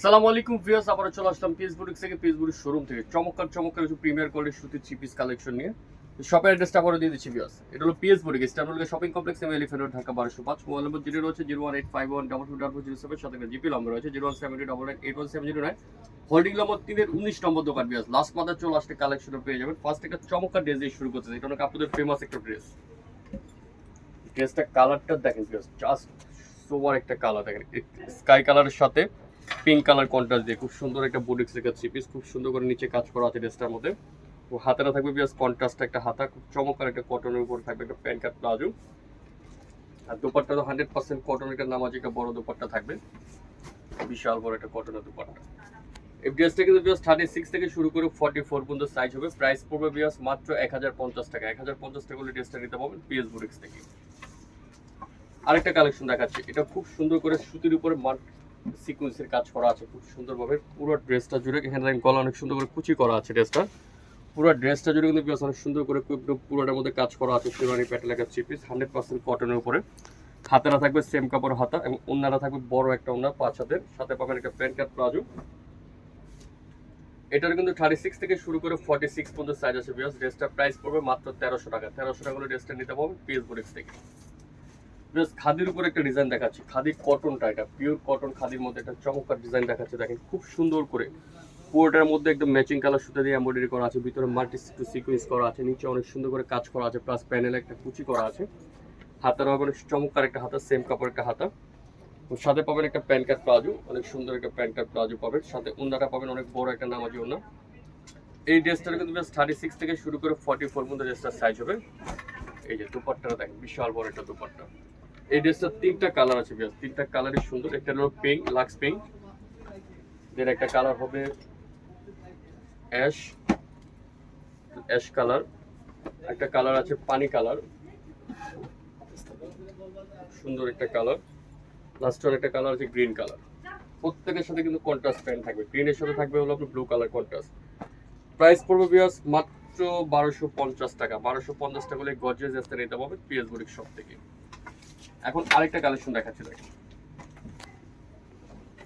সালাম আলাইকুম ভিউয়ার্স আবার চলে আসলাম পিএস বুটিক থেকে। পিএস বুটিক শোরুম থেকে। চমৎকার চমৎকার কিছু প্রিমিয়ার কোয়ালিটির সুতির থ্রি পিস কালেকশন নিয়ে। শপের অ্যাড্রেসটা আবারও দিয়ে দিচ্ছি ভিউয়ার্স। এটা হলো PS boutique ইস্টার্নবুলকে shopping complex M elephant road Dhaka বারোশো পাঁচ। মোবাইল নম্বর জিরো রয়েছে zero one eight five one double two double zero seven সাথে জিপি নম্বর রয়েছে zero one seven double nine eight one seven zero nine holding number তিনের উনিশ নম্বর দোকান viewers. Last mother চলে আসতে কালেকশন পেয়ে যাবেন। ফার্স্ট একটা চমৎকার ড্রেস দিয়ে শুরু করতে এটা অনেক আপনাদের ফেমাস একটা ড্রেস ড্রেসটা কালারটা দেখেন ভিউয়ার্স জাস্ট সোবার একটা কালার দেখেন। স্কাই কালারের সাথে পিঙ্ক কালার কন্ট্রাস্ট দিয়ে খুব সুন্দর একটা বুটিক্স লেখা থ্রি পিস খুব সুন্দর করে নিচে কাজ করা আছে ড্রেসটার মধ্যে। ও হাতাটা থাকবে বিয়াস কন্ট্রাস্ট একটা হাতা, খুব চমৎকার একটা কটনের উপর থাকবে একটা প্যান্ট কাট প্লাজো। আর দোপাট্টা তো হান্ড্রেড পার্সেন্ট কটন একটা নামাজ একটা বড় দোপাট্টা থাকবে। বিশাল বড় একটা কটনের দোপাট্টা। এই ড্রেসটা কিন্তু বিয়াস থার্টি সিক্স থেকে শুরু করে ফর্টি ফোর পর্যন্ত সাইজ হবে। প্রাইস পড়বে বিয়াস মাত্র এক হাজার পঞ্চাশ টাকা। এক হাজার পঞ্চাশ টাকা হলে ড্রেসটা নিতে পারবেন পিএস বুটিক্স থেকে। আরেকটা কালেকশন দেখাচ্ছি। এটা খুব সুন্দর করে সুতির উপরে সিকুয়েন্সের কাজ করা আছে খুব সুন্দরভাবে। পুরো ড্রেসটা জুড়ে এখানে দেখেন গলা অনেক সুন্দর করে কুচি করা আছে ড্রেসটা। পুরো ড্রেসটা জুড়ে কিন্তু অনেক সুন্দর করে পুরোটার মধ্যে কাজ করা আছে শিরানি প্যাটেল একটা থ্রি পিস হান্ড্রেড পার্সেন্ট কটনের উপরে। হাতেরা থাকবে সেম কাপড় হাতা এবং অন্যরা থাকবে বড় একটা অন্য পাঁচ হাতের। সাথে পাবেন একটা প্যান্ট কাট প্লাজো। এটার কিন্তু থার্টি সিক্স থেকে শুরু করে ফর্টি সিক্স পর্যন্ত সাইজ আছে বিয়াস ড্রেসটার প্রাইস পড়বে মাত্র তেরোশো টাকা। তেরোশো টাকা হলে ড্রেসটা নিতে পারবেন পিএস বুটিক্স থেকে। খাদির উপর একটা ডিজাইন দেখাচ্ছি। খাদির কটনটা এটা পিওর কটন খাদির মধ্যে একটা চমৎকার ডিজাইন দেখাচ্ছে, দেখেন, খুব সুন্দর করে। পুরোটার মধ্যে একদম ম্যাচিং কালার সুতা দিয়ে এমব্রয়ডারি করা আছে, ভিতরে মাল্টি সিকুয়েন্স করা আছে, নিচে অনেক সুন্দর করে কাজ করা আছে প্লাস প্যানেলে একটা কুচি করা আছে। হাতার হবে অনেক চমৎকার একটা হাতা সেম কাপড় একটা হাতা। সাথে পাবেন একটা প্যান্ট কাট প্লাজো, অনেক সুন্দর একটা প্যান্ট কাট প্লাজো পাবেন। সাথে ওনাটা পাবেন অনেক বড় একটা নামাজি ওনা এই ড্রেসটার কিন্তু থার্টি সিক্স থেকে শুরু করে ফর্টি ফোর মধ্যে ড্রেসটার সাইজ হবে। এই যে দুপাট্টাটা দেখেন, বিশাল বড় একটা দুপাট্টা। এই ড্রেসটার তিনটা কালার আছে বেশ তিনটা কালারই সুন্দর। একটা হলো পিঙ্ক লাক্স পিঙ্ক দেন একটা কালার হবে অ্যাশ অ্যাশ কালার একটা কালার আছে পানি কালার। সুন্দর একটা কালার। লাস্ট একটা কালার আছে গ্রিন কালার প্রত্যেকের সাথে কিন্তু কন্ট্রাস্ট প্যান্ট থাকবে। গ্রিনের সাথে থাকবে হলো আপনার ব্লু কালার কন্ট্রাস্ট প্রাইস পড়বে বিয়াস মাত্র বারোশো পঞ্চাশ টাকা। বারোশো পঞ্চাশ টাকা হলে গজেস এসতে নিতে পারবে পিএস বুটিক শপ থেকে। এখন আরেকটা কালেকশন দেখাচ্ছি দেখেন।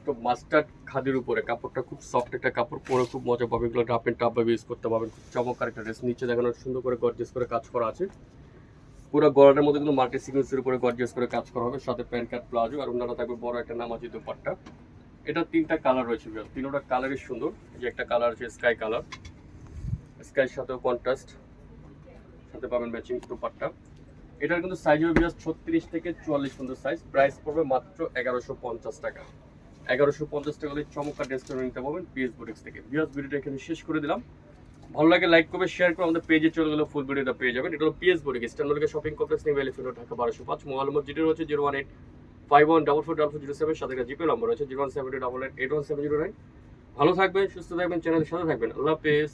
তো মাস্টার্ড খাদির উপরে, কাপড়টা খুব সফট একটা কাপড়, পরে খুব মজা পাবে। এগুলো রাপ এন্ড টাপ ইউজ করতে পারবেন। খুব চমৎকার একটা ড্রেস নিচে দেখানো সুন্দর করে গর্জেস করে কাজ করা আছে। পুরো গলাটার মধ্যে কিন্তু মাল্টি সিকুয়েন্সের উপরে গর্জেস করে কাজ করা হবে। সাথে প্যান্ট কাট প্লাজো আর ওনারা থাকবে বড় একটা নামাজি দুপাট্টা। এটা তিনটা কালার রয়েছে বিয়ার তিনটা কালারই সুন্দর। যে একটা কালার আছে স্কাই কালার স্কাইয়ের সাথেও কন্ট্রাস্ট সাথে পাবেন ম্যাচিং দুপাট্টা। এটার কিন্তু সাইজ হবে বিয়াস ছত্রিশ থেকে চুয়াল্লিশ পর্যন্ত সাইজ প্রাইস পড়বে মাত্র এগারোশো পঞ্চাশ টাকা। এগারোশো পঞ্চাশ টাকা হলে চমৎকার ড্রেস করে নিতে পারবেন পিএস বুটিক্স থেকে। বিয়াস ভিডিওটা এখানে শেষ করে দিলাম। ভালো লাগে লাইক করবে শেয়ার করে আমাদের পেজে চলে গেলে ফুল ভিডিওটা পেয়ে যাবেন। এটা হলো পিএস বুটিক স্ট্যান্ডার্ডকে শপিং কমপ্লেক্স নিয়ে এলিফেন্ট ঢাকা বারোশো পাঁচ। মোবাইল নম্বর যেটি রয়েছে zero one eight five one double four double four zero seven সাথে জিপে নম্বর রয়েছে zero one seven double eight eight one seven zero nine ভালো থাকবেন, সুস্থ থাকবেন চ্যানেলের সাথে থাকবেন। আল্লাহ হাফেজ।